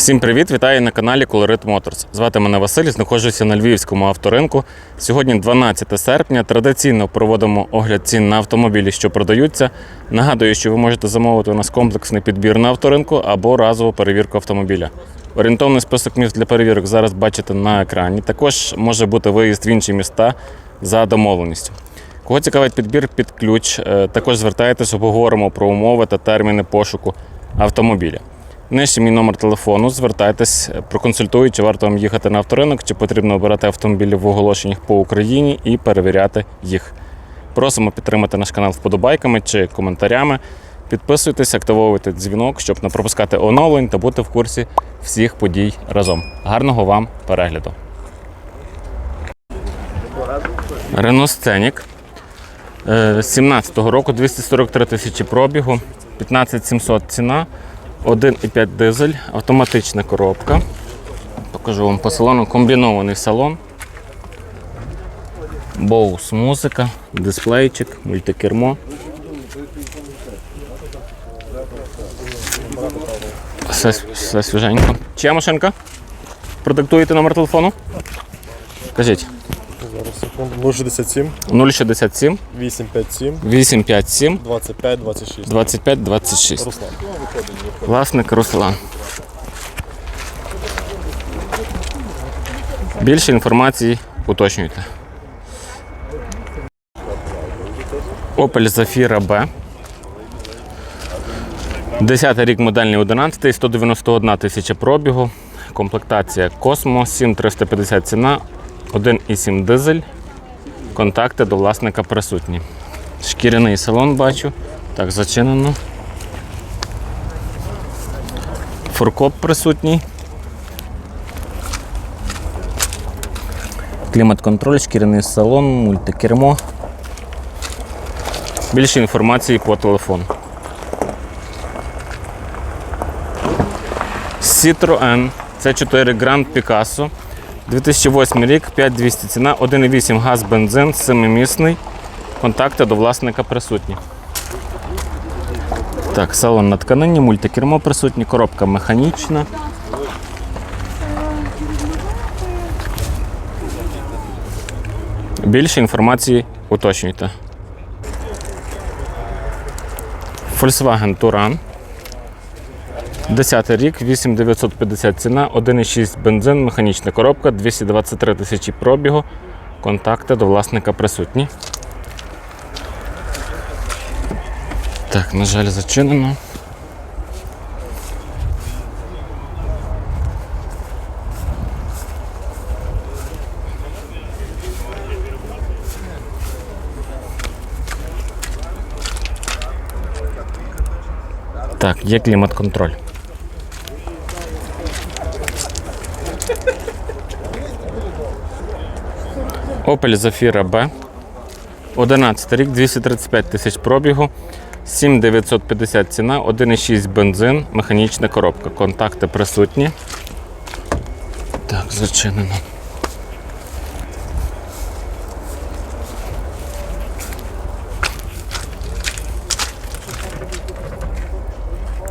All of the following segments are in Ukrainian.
Всім привіт! Вітаю на каналі Colorit Motors. Звати мене Василь, знаходжуся на Львівському авторинку. Сьогодні 12 серпня. Традиційно проводимо огляд цін на автомобілі, що продаються. Нагадую, що ви можете замовити у нас комплексний підбір на авторинку або разову перевірку автомобіля. Орієнтовний список міст для перевірок зараз бачите на екрані. Також може бути виїзд в інші міста за домовленістю. Кого цікавить підбір під ключ, е, також звертайтеся, обговоримо про умови та терміни пошуку автомобіля. Нижче мій номер телефону. Звертайтесь, проконсультую, чи варто вам їхати на авторинок, чи потрібно обирати автомобілі в оголошеннях по Україні і перевіряти їх. Просимо підтримати наш канал вподобайками чи коментарями. Підписуйтесь, активовуйте дзвінок, щоб не пропускати оновлень та бути в курсі всіх подій разом. Гарного вам перегляду! Renault Scenic. Е, 17-го року 243 тисячі пробігу, 15700 ціна, 1,5 дизель, автоматична коробка. Покажу вам по салону комбінований салон. Боус музика, дисплейчик, мультикермо. Все, все свіженько. Чия машинка? Продиктуєте номер телефону? Кажіть. Зараз секунду. 067 067 857 857 25 26. 25 26. Руслан. Власник Руслан. Більше інформації уточнюйте. Opel Zafira B. 10 рік модельний 11, 191 тисяча пробігу. Комплектація Cosmo, 7350 ціна, 1,7 дизель. Контакти до власника присутні. Шкіряний салон бачу. Так, зачинено. Фуркоп присутній. Клімат-контроль, шкіряний салон, мультикермо. Більше інформації по телефону. Citroen C4 Grand Picasso. 2008 рік, 5200 ціна, 1,8 газ, бензин, 7-місний. Контакти до власника присутні. Так, салон на тканині, мультикермо присутні, коробка механічна. Більше інформації уточнюйте. Volkswagen Touran. 10 рік, 8950 ціна, 1,6 бензин, механічна коробка, 223 тисячі пробігу. Контакти до власника присутні. Так, на жаль, зачинено. Так, є клімат-контроль. Opel Zafira B. 11 рік, 235 тисяч пробігу, 7950 ціна, 1,6 бензин, механічна коробка. Контакти присутні. Так, зачинено.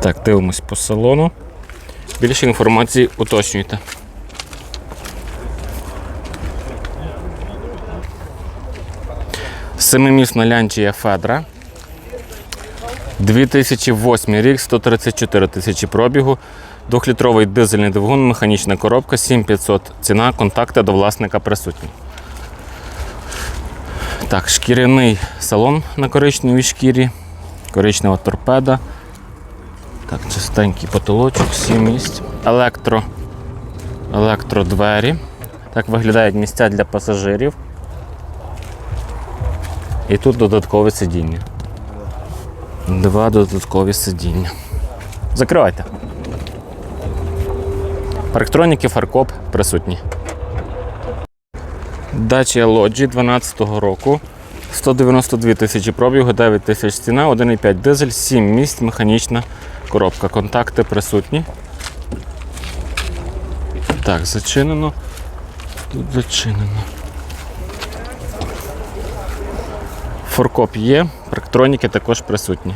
Так, дивимось по салону. Більше інформації уточнюйте. Семимісна лянчія Федра. 2008 рік, 134 тисячі пробігу. Двохлітровий дизельний двигун, механічна коробка, 7500 ціна, контакти до власника присутні. Так, шкіряний салон на коричневій шкірі, коричнева торпеда. Так, чистенький потолочок, 7 місць. Електро, електродвері. Так виглядають місця для пасажирів. І тут додаткове сидіння. Два додаткові сидіння. Закривайте. Парктроніки, фаркоп присутні. Дача Лоджі 12-го року. 192 тисячі пробігу, 9 тисяч ціна, 1,5 дизель, 7 місць, механічна коробка. Контакти присутні. Так, зачинено. Тут зачинено. Форкоп є, парктроніки також присутні.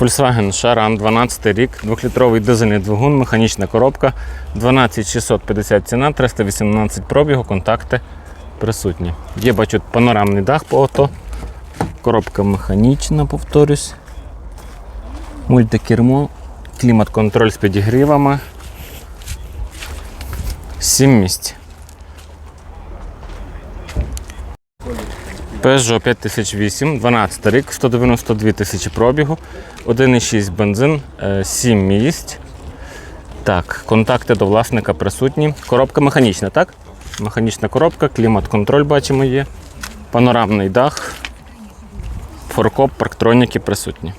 Volkswagen Charan, 12 рік, 2-літровий дизельний двигун, механічна коробка, 12650 ціна, 318 пробігу, контакти присутні. Є, бачу, панорамний дах по авто. Коробка механічна, повторюсь. Мультикермо, клімат-контроль з підігрівами. 7 місць. Peugeot 5008, 12 рік, 192 тисячі пробігу, 1,6 бензин, 7 місць. Так, контакти до власника присутні. Коробка механічна, так? Механічна коробка, клімат-контроль бачимо є. Панорамний дах, форкоп, парктроніки присутні.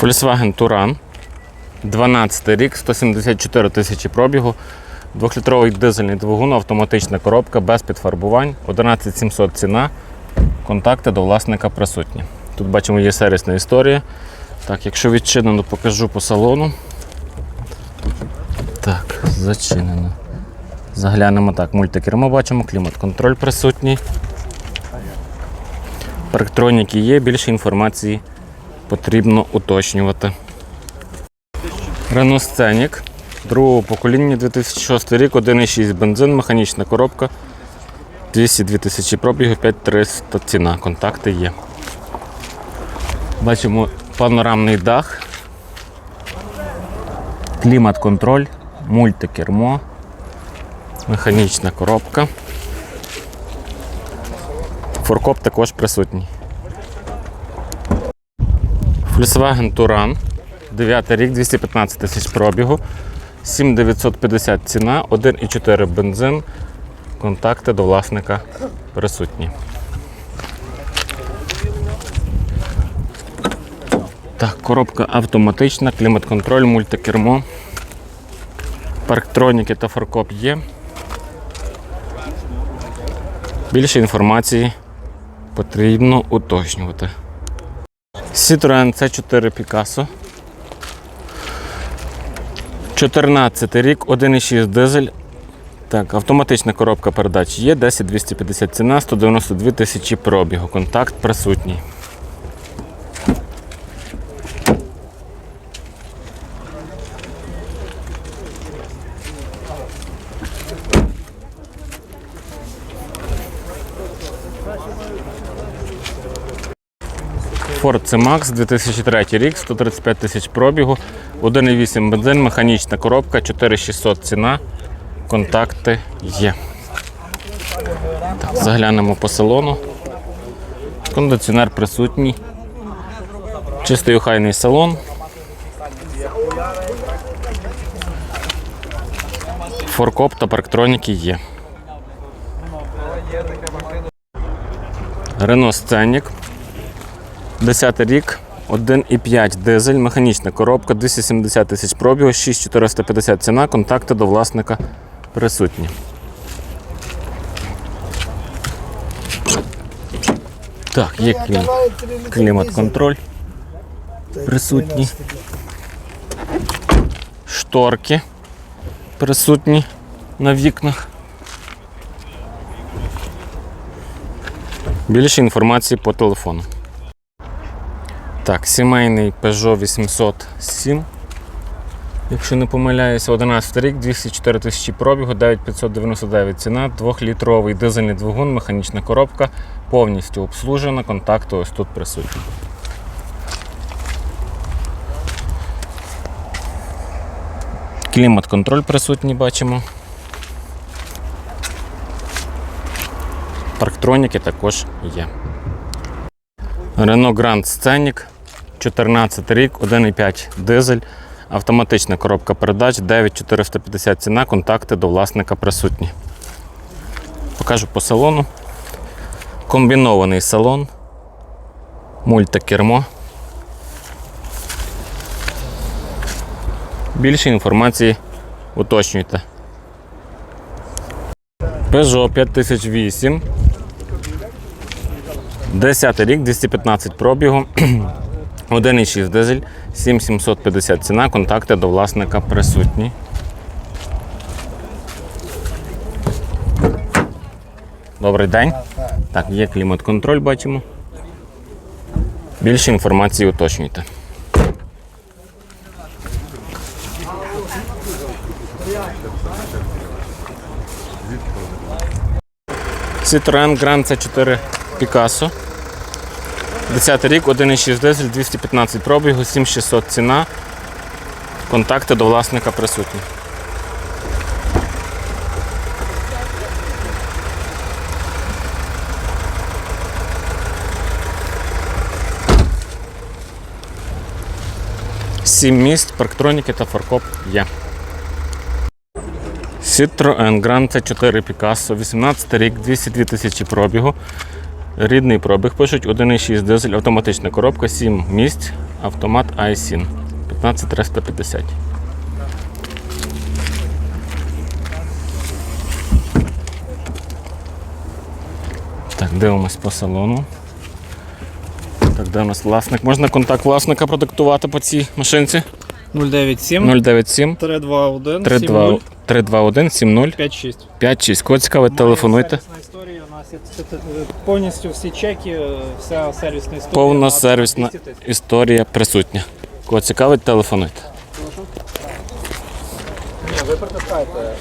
Volkswagen Touran, 12 рік, 174 тисячі пробігу, 2-літровий дизельний двигун, автоматична коробка без підфарбувань, 11700 ціна. Контакти до власника присутні. Тут бачимо є сервісна історія. Так, якщо відчинено, покажу по салону. Так, зачинено. Заглянемо так, мультикермо бачимо, клімат-контроль присутній. Парктроніки є, більше інформації потрібно уточнювати. Renault Scenic другого покоління 2006 рік, 1,6 бензин, механічна коробка, 202 тисячі пробігу, 5300 ціна. Контакти є. Бачимо панорамний дах, клімат-контроль, мультикермо, механічна коробка. Форкоп також присутній. Volkswagen Touran, 9 рік, 215 тисяч пробігу, 7950 ціна, 1,4 бензин. Контакти до власника присутні. Так, коробка автоматична, клімат-контроль, мультикермо. Парктроніки та фаркоп є. Більше інформації потрібно уточнювати. Citroen C4 Picasso. 14 рік, 1,6 дизель. Так, автоматична коробка передач є, 10250 ціна, 192 тисячі пробігу. Контакт присутній. Ford C-Max 2003 рік, 135 тисяч пробігу, 1,8 бензин, механічна коробка, 4600 ціна. Контакти є. Так, заглянемо по салону. Кондиціонер присутній. Чистий охайний салон. Форкоп та парктроніки є. Renault Scenic 10 рік, 1,5 дизель, механічна коробка, 270 тисяч пробігу, 6450 ціна, контакти до власника присутні. Так, є клім... клімат-контроль присутній. Шторки присутні на вікнах. Більше інформації по телефону. Так, сімейний Peugeot 807. Якщо не помиляюся, 11 рік, 204 тисячі пробігу, 9599 ціна, 2-літровий дизельний двигун, механічна коробка, повністю обслужена, контакти ось тут присутні. Клімат-контроль присутній бачимо. Парктроніки також є. Renault Grand Scenic, 14 рік, 1,5 дизель, автоматична коробка передач, 9450 ціна, контакти до власника присутні. Покажу по салону. Комбінований салон, мультикермо. Більше інформації уточнюйте. Peugeot 5008. 10 рік, 215 пробігу, 1,6 дизель, 7750 ціна, контакти до власника присутні. Добрий день. Так, є клімат-контроль, бачимо. Більше інформації уточнюйте. Citroen Grand C4 Picasso. 10 рік, 1,6 дизель, 215 пробігу, 7600 ціна. Контакти до власника присутні. Сім місць, парктроніки та фаркоп є. Citroen Grand C4 Picasso, 18 рік, 202 тисячі пробігу. Рідний пробіг пишуть 1,6 дизель, автоматична коробка, 7 місць, автомат iSIN 15350. Так, дивимось по салону. Так, де у нас власник? Можна контакт власника продиктувати по цій машинці? 097 097 321 32 321 70 56. 56. Кого цікавить, телефонуйте. Це- повністю всі чеки, вся сервісна історія. Повна сервісна історія присутня. Кого цікавить, телефонуйте. Ні, ви притискаєте.